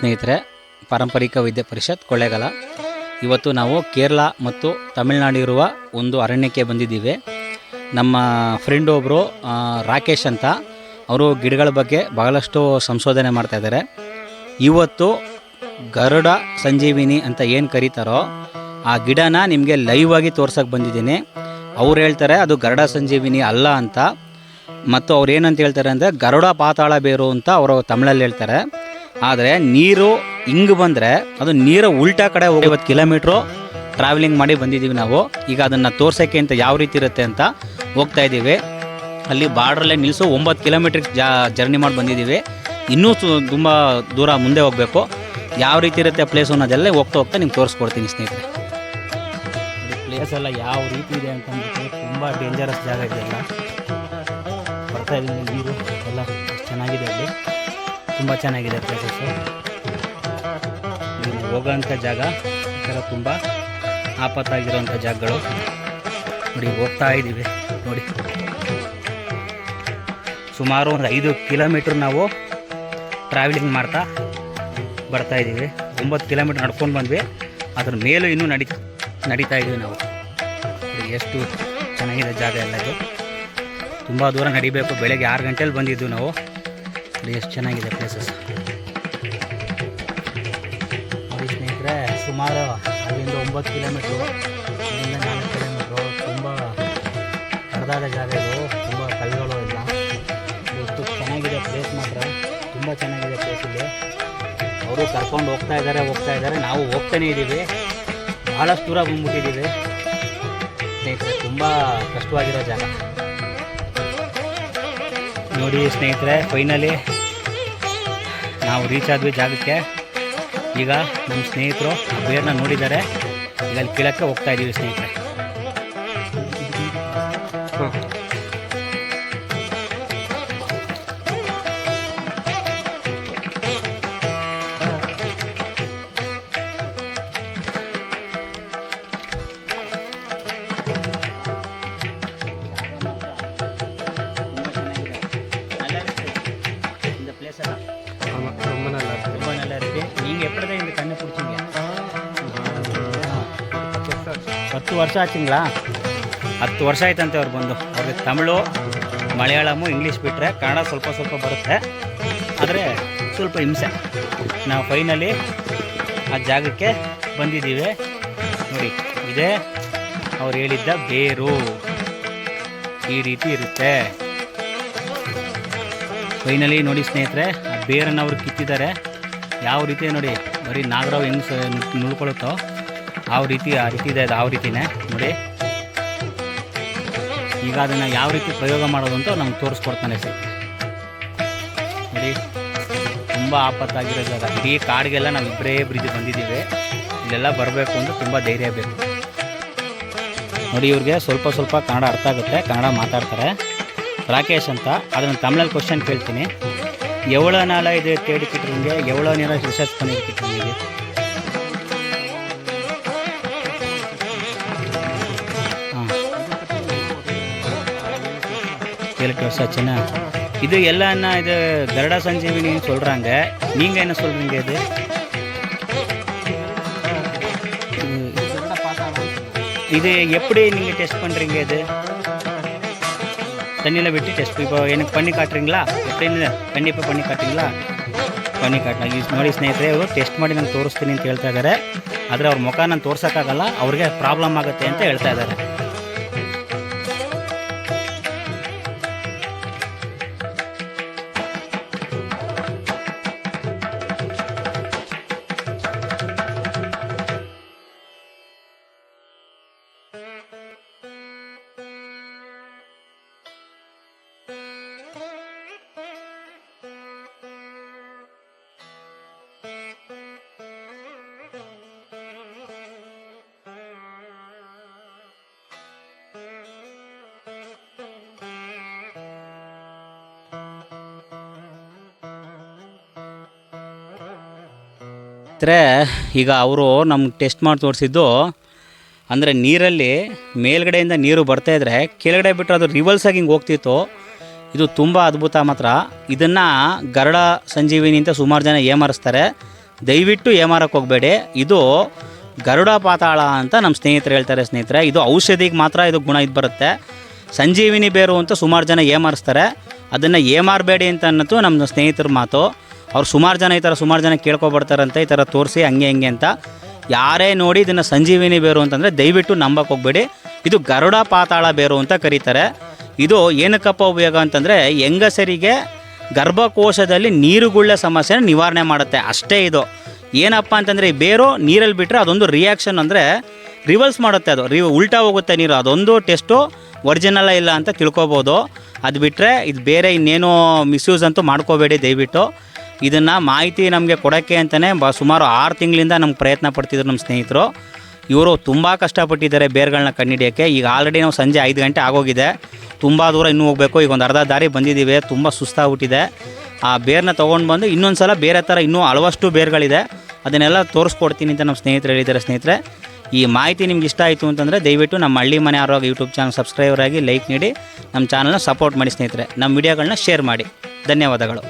ಸ್ನೇಹಿತರೆ, ಪಾರಂಪರಿಕ ವಿದ್ಯಾ ಪರಿಷತ್ ಕೊಳ್ಳೇಗಾಲ. ಇವತ್ತು ನಾವು ಕೇರಳ ಮತ್ತು ತಮಿಳುನಾಡು ಇರುವ ಒಂದು ಅರಣ್ಯಕ್ಕೆ ಬಂದಿದ್ದೀವಿ. ನಮ್ಮ ಫ್ರೆಂಡ್ ಒಬ್ಬರು ರಾಕೇಶ್ ಅಂತ. ಅವರು ಗಿಡಗಳ ಬಗ್ಗೆ ಬಹಳಷ್ಟು ಸಂಶೋಧನೆ ಮಾಡ್ತಾಯಿದ್ದಾರೆ ಇವತ್ತು ಗರುಡ ಸಂಜೀವಿನಿ ಅಂತ ಏನು ಕರೀತಾರೋ, ಆ ಗಿಡನ ನಿಮಗೆ ಲೈವ್ ಆಗಿ ತೋರ್ಸೋಕ್ಕೆ ಬಂದಿದ್ದೀನಿ. ಅವ್ರು ಹೇಳ್ತಾರೆ, ಅದು ಗರುಡ ಸಂಜೀವಿನಿ ಅಲ್ಲ ಅಂತ. ಮತ್ತು ಅವ್ರು ಏನಂತ ಹೇಳ್ತಾರೆ ಅಂದರೆ, ಗರುಡ ಪಾತಾಳ ಬೇರು ಅಂತ ಅವರು ತಮಿಳಲ್ಲಿ ಹೇಳ್ತಾರೆ. ಆದರೆ ನೀರು ಹಿಂಗೆ ಬಂದರೆ ಅದು ನೀರು ಉಲ್ಟಾ ಕಡೆ ಹೋಗಿ ಐವತ್ತು ಕಿಲೋಮೀಟ್ರು ಟ್ರಾವೆಲಿಂಗ್ ಮಾಡಿ ಬಂದಿದ್ದೀವಿ ನಾವು. ಈಗ ಅದನ್ನು ತೋರ್ಸೋಕ್ಕೆ ಅಂತ ಯಾವ ರೀತಿ ಇರುತ್ತೆ ಅಂತ ಹೋಗ್ತಾ ಇದ್ದೀವಿ. ಅಲ್ಲಿ ಬಾರ್ಡ್ರಲ್ಲೇ ನಿಲ್ಲಿಸು ಒಂಬತ್ತು ಕಿಲೋಮೀಟ್ರ್ ಜಾ ಜರ್ನಿ ಮಾಡಿ ಬಂದಿದ್ದೀವಿ ಇನ್ನೂ ತುಂಬ ದೂರ ಮುಂದೆ ಹೋಗಬೇಕು. ಯಾವ ರೀತಿ ಇರುತ್ತೆ ಪ್ಲೇಸು ಅನ್ನೋದೆಲ್ಲ ಹೋಗ್ತಾ ಹೋಗ್ತಾ ನಿಮ್ಗೆ ತೋರಿಸ್ಕೊಡ್ತೀನಿ ಸ್ನೇಹಿತರೆ. ಪ್ಲೇಸ್ ಎಲ್ಲ ಯಾವ ರೀತಿ ಇದೆ ಅಂತ ಅಂದ್ಬಿಟ್ಟು ತುಂಬ ಡೇಂಜರಸ್ ಜಾಗ ಇದೆಲ್ಲ ಬರ್ತಾ ಇದ್ದೀನಿ ನೀರು ಎಲ್ಲ ಚೆನ್ನಾಗಿದೆ ಅಲ್ಲಿ. ತುಂಬ ಚೆನ್ನಾಗಿದೆ ಪ್ಲೇಸಸ್ಸು ನೀವು ಹೋಗೋಂಥ ಜಾಗ, ಈ ಥರ ತುಂಬ ಆಪತ್ತಾಗಿರೋಂಥ ಜಾಗಗಳು. ನೋಡಿ, ಹೋಗ್ತಾ ಇದ್ದೀವಿ. ನೋಡಿ. ಸುಮಾರು ಒಂದು ಐದು ಕಿಲೋಮೀಟ್ರ್ ನಾವು ಟ್ರಾವೆಲಿಂಗ್ ಮಾಡ್ತಾ ಬರ್ತಾ ಇದ್ದೀವಿ. ಒಂಬತ್ತು ಕಿಲೋಮೀಟ್ರ್ ನಡ್ಕೊಂಡು ಬಂದ್ವಿ. ಅದ್ರ ಮೇಲೂ ಇನ್ನೂ ನಡಿ, ನಡೀತಾ ಇದ್ದೀವಿ ನಾವು. ಎಷ್ಟು ಚೆನ್ನಾಗಿದೆ ಜಾಗ ಎಲ್ಲ ಇದು. ತುಂಬ ದೂರ ನಡಿಬೇಕು. ಬೆಳಗ್ಗೆ ಆರು ಗಂಟೆಲಿ ಬಂದಿದ್ದು ನಾವು. ಎಷ್ಟು ಚೆನ್ನಾಗಿದೆ ಪ್ಲೇಸಸ್ ನೋಡಿ ಸ್ನೇಹಿತರೆ, ಸುಮಾರು ಅಲ್ಲಿಂದ ಒಂಬತ್ತು ಕಿಲೋಮೀಟ್ರು ಇಲ್ಲಿಂದ ನಾಲ್ಕು ಕಿಲೋಮೀಟ್ರು ತುಂಬ ಕರೆದಾದ ಜಾಗ ಇದು, ತುಂಬ ಕಲ್ಲುಗಳು ಇಲ್ಲ ಎಷ್ಟು ಚೆನ್ನಾಗಿದೆ ಪ್ಲೇಸ್ ಮಾತ್ರ, ತುಂಬ ಚೆನ್ನಾಗಿದೆ ಪ್ಲೇಸ್ ಇಲ್ಲಿ. ಅವರು ಕರ್ಕೊಂಡು ಹೋಗ್ತಾ ಇದ್ದಾರೆ ಹೋಗ್ತಾ ಇದ್ದಾರೆ. ನಾವು ಹೋಗ್ತಾನೇ ಇದ್ದೀವಿ. ಭಾಳಷ್ಟು ದೂರ ಬಂದ್ಬಿಟ್ಟಿದ್ದೀವಿ. ಸ್ನೇಹಿತರೆ, ತುಂಬ ಕಷ್ಟವಾಗಿರೋ ಜಾಗ. ನೋಡಿ ಸ್ನೇಹಿತರೆ ಫೈನಲಿ ನಾವು ರೀಚ್ ಆದ್ವಿ ಜಾಗಕ್ಕೆ. ಈಗ ನಮ್ಮ ಸ್ನೇಹಿತರು ಬೇರ್ನ ನೋಡಿದ್ದಾರೆ. ಈಗ ಅಲ್ಲಿ ಕೀಳಕ್ಕೆ ಹೋಗ್ತಾ ಇದ್ದೀವಿ ಸ್ನೇಹಿತರೆ. ಹತ್ತು ವರ್ಷ ಆಯ್ತಿಂಗ್ಲಾ? ಹತ್ತು ವರ್ಷ ಆಯ್ತಂತೆ ಅವ್ರು ಬಂದು. ಅವ್ರಿಗೆ ತಮಿಳು, ಮಲಯಾಳಮು, ಇಂಗ್ಲೀಷ್ ಬಿಟ್ಟರೆ ಕನ್ನಡ ಸ್ವಲ್ಪ ಸ್ವಲ್ಪ ಬರುತ್ತೆ. ಆದರೆ ಸ್ವಲ್ಪ ಹಿಂಸೆ. ನಾವು ಫೈನಲಿ ಆ ಜಾಗಕ್ಕೆ ಬಂದಿದ್ದೀವಿ. ನೋಡಿ, ಇದೇ ಅವ್ರು ಹೇಳಿದ್ದ ಬೇರು. ಈ ರೀತಿ ಇರುತ್ತೆ. ಫೈನಲಿ ನೋಡಿ ಸ್ನೇಹಿತರೆ, ಆ ಬೇರನ್ನು ಅವರು ಕಿತ್ತಿದ್ದಾರೆ. ಯಾವ ರೀತಿ ನೋಡಿ, ಬರೀ ನಾಗರಾವ್ ಹೆಂಗೆ ನುಡ್ಕೊಳುತ್ತೋ ಯಾವ ರೀತಿ, ಆ ರೀತಿ ಇದೆ, ಅದು ಆ ರೀತಿನೇ. ನೋಡಿ. ಈಗ ಅದನ್ನು ಯಾವ ರೀತಿ ಪ್ರಯೋಗ ಮಾಡೋದು ಅಂತ ನಮ್ಗೆ ತೋರಿಸ್ಕೊಡ್ತಾನೆ ಸರ್. ನೋಡಿ. ತುಂಬ ಆಪತ್ತಾಗಿರೋದು ಜಾಗ ಇಡೀ ಕಾಡಿಗೆಲ್ಲ ನಾವು ಇಬ್ಬರೇ ಬ್ರಿಜ್ ಬಂದಿದ್ದೀವಿ. ಇಲ್ಲೆಲ್ಲ ಬರಬೇಕು ಅಂತ ತುಂಬ ಧೈರ್ಯ ಬೇಕು. ನೋಡಿ, ಇವ್ರಿಗೆ ಸ್ವಲ್ಪ ಸ್ವಲ್ಪ ಕನ್ನಡ ಅರ್ಥ ಆಗುತ್ತೆ. ಕನ್ನಡ ಮಾತಾಡ್ತಾರೆ. ರಾಕೇಶ್ ಅಂತ, ಅದನ್ನು ತಮಿಳಲ್ಲಿ ಕ್ವಶನ್ ಕೇಳ್ತೀನಿ. ಎವಳ ನಾಲ ಇದೆ ತೇಡಿ ಕಿಟ್ರಿಂಗೆ ಎವಳ ನೀರ ರಿಸರ್ಚ್ ನಿಮಗೆ ஏழு வருஷம் ஆச்சுன்னா இது எல்லாம்னா இது கருடா சஞ்சீவினின்னு சொல்கிறாங்க நீங்கள் என்ன சொல்கிறீங்க இது? இது எப்படி நீங்கள் டெஸ்ட் பண்ணுறீங்க இது? தண்ணியில் விட்டு டெஸ்ட் இப்போ எனக்கு பண்ணி காட்டுறீங்களா? எப்படின்னு கண்டிப்பாக பண்ணி ಕಾಟಿಂಗ್ಲಾ ಬನ್ನಿ ಕಾಟಲ್ಲ ಯೂಸ್ ನೋಡಿ ಸ್ನೇಹಿತರೆ ಅವರು ಟೆಸ್ಟ್ ಮಾಡಿ ನಂಗೆ ತೋರಿಸ್ತೀನಿ ಅಂತ ಹೇಳ್ತಾ ಇದ್ದಾರೆ ಆದರೆ ಅವ್ರ ಮುಖ ನಾನು ತೋರ್ಸೋಕ್ಕಾಗಲ್ಲ ಅವ್ರಿಗೆ ಪ್ರಾಬ್ಲಮ್ ಆಗುತ್ತೆ ಅಂತ ಹೇಳ್ತಾ ಇದ್ದಾರೆ ಸ್ನೇಹಿತರೆ ಈಗ ಅವರು ನಮ್ಗೆ ಟೆಸ್ಟ್ ಮಾಡಿ ತೋರಿಸಿದ್ದು, ಅಂದರೆ ನೀರಲ್ಲಿ ಮೇಲ್ಗಡೆಯಿಂದ ನೀರು ಬರ್ತಾ ಇದ್ರೆ ಕೆಳಗಡೆ ಬಿಟ್ಟರೆ ಅದು ರಿವಲ್ಸ್ ಆಗಿ ಹಿಂಗೆ ಹೋಗ್ತಿತ್ತು. ಇದು ತುಂಬ ಅದ್ಭುತ ಮಾತ್ರ. ಇದನ್ನು ಗರುಡ ಸಂಜೀವಿನಿ ಅಂತ ಸುಮಾರು ಜನ ಏಮಾರಿಸ್ತಾರೆ. ದಯವಿಟ್ಟು ಏಮಾರಕ್ಕೆ ಹೋಗಬೇಡಿ. ಇದು ಗರುಡ ಪಾತಾಳ ಅಂತ ನಮ್ಮ ಸ್ನೇಹಿತರು ಹೇಳ್ತಾರೆ ಸ್ನೇಹಿತರೆ. ಇದು ಔಷಧಿಗೆ ಮಾತ್ರ ಇದು ಗುಣ ಇದು ಬರುತ್ತೆ. ಸಂಜೀವಿನಿ ಬೇರು ಅಂತ ಸುಮಾರು ಜನ ಏಮಾರಿಸ್ತಾರೆ. ಅದನ್ನು ಏಮಾರಬೇಡಿ ಅಂತ ಅನ್ನೋದು ನಮ್ಮ ಸ್ನೇಹಿತರ ಮಾತು. ಅವ್ರು ಸುಮಾರು ಜನ ಈ ಥರ ಸುಮಾರು ಜನ ಕೇಳ್ಕೊಬರ್ತಾರಂತೆ ಈ ಥರ ತೋರಿಸಿ ಹಂಗೆ ಹಂಗೆ ಅಂತ ಯಾರೇ ನೋಡಿ ಇದನ್ನು ಸಂಜೀವಿನಿ ಬೇರು ಅಂತಂದರೆ ದಯವಿಟ್ಟು ನಂಬಕ್ಕೆ ಹೋಗಬೇಡಿ. ಇದು ಗರುಡ ಪಾತಾಳ ಬೇರು ಅಂತ ಕರೀತಾರೆ. ಇದು ಏನಕ್ಕಪ್ಪ ಉಪಯೋಗ ಅಂತಂದರೆ ಹೆಂಗಸರಿಗೆ ಗರ್ಭಕೋಶದಲ್ಲಿ ನೀರುಗುಳ್ಳೆ ಸಮಸ್ಯೆನ ನಿವಾರಣೆ ಮಾಡುತ್ತೆ. ಅಷ್ಟೇ ಇದು. ಏನಪ್ಪ ಅಂತಂದರೆ ಈ ಬೇರು ನೀರಲ್ಲಿ ಬಿಟ್ಟರೆ ಅದೊಂದು ರಿಯಾಕ್ಷನ್ ಅಂದರೆ ರಿವರ್ಸ್ ಮಾಡುತ್ತೆ ಅದು. ರಿ ಉಲ್ಟಾ ಹೋಗುತ್ತೆ ನೀರು. ಅದೊಂದು ಟೆಸ್ಟು ಒರಿಜಿನಲ್ಲ ಇಲ್ಲ ಅಂತ ತಿಳ್ಕೊಬೋದು. ಅದು ಬಿಟ್ಟರೆ ಇದು ಬೇರೆ ಇನ್ನೇನು ಮಿಸ್ಯೂಸ್ ಅಂತೂ ಮಾಡ್ಕೋಬೇಡಿ ದಯವಿಟ್ಟು. ಇದನ್ನು ಮಾಹಿತಿ ನಮಗೆ ಕೊಡೋಕ್ಕೆ ಅಂತಲೇ ಬ ಸುಮಾರು ಆರು ತಿಂಗಳಿಂದ ನಮ್ಗೆ ಪ್ರಯತ್ನ ಪಡ್ತಿದ್ರು ನಮ್ಮ ಸ್ನೇಹಿತರು. ಇವರು ತುಂಬ ಕಷ್ಟಪಟ್ಟಿದ್ದಾರೆ ಬೇರ್ಗಳನ್ನ ಕಂಡುಹಿಡಿಯೋಕ್ಕೆ ಈಗ ಆಲ್ರೆಡಿ ನಾವು ಸಂಜೆ ಐದು ಗಂಟೆ ಆಗೋಗಿದೆ. ತುಂಬ ದೂರ ಇನ್ನೂ ಹೋಗಬೇಕು. ಈಗ ಒಂದು ಅರ್ಧ ದಾರಿ ಬಂದಿದ್ದೀವಿ ತುಂಬ ಸುಸ್ತಾಗ್ಬಿಟ್ಟಿದೆ. ಆ ಬೇರ್ನ ತೊಗೊಂಡು ಬಂದು ಇನ್ನೊಂದು ಸಲ ಬೇರೆ ಥರ ಇನ್ನೂ ಹಲವಷ್ಟು ಬೇರ್ಗಳಿದೆ. ಅದನ್ನೆಲ್ಲ ತೋರಿಸ್ಕೊಡ್ತೀನಿ ಅಂತ ನಮ್ಮ ಸ್ನೇಹಿತರು ಹೇಳಿದ್ದಾರೆ ಸ್ನೇಹಿತರೆ. ಈ ಮಾಹಿತಿ ನಿಮ್ಗೆ ಇಷ್ಟ ಆಯಿತು ಅಂತಂದರೆ ದಯವಿಟ್ಟು ನಮ್ಮ ಹಳ್ಳಿ ಮನೆ ಆರೋಗ್ಯ ಯೂಟ್ಯೂಬ್ ಚಾನಲ್ ಸಬ್ಸ್ಕ್ರೈಬರ್ ಆಗಿ ಲೈಕ್ ನೀಡಿ. ನಮ್ಮ ಚಾನಲ್ನ ಸಪೋರ್ಟ್ ಮಾಡಿ ಸ್ನೇಹಿತರೆ. ನಮ್ಮ ವಿಡಿಯೋಗಳನ್ನ ಶೇರ್ ಮಾಡಿ. ಧನ್ಯವಾದಗಳು.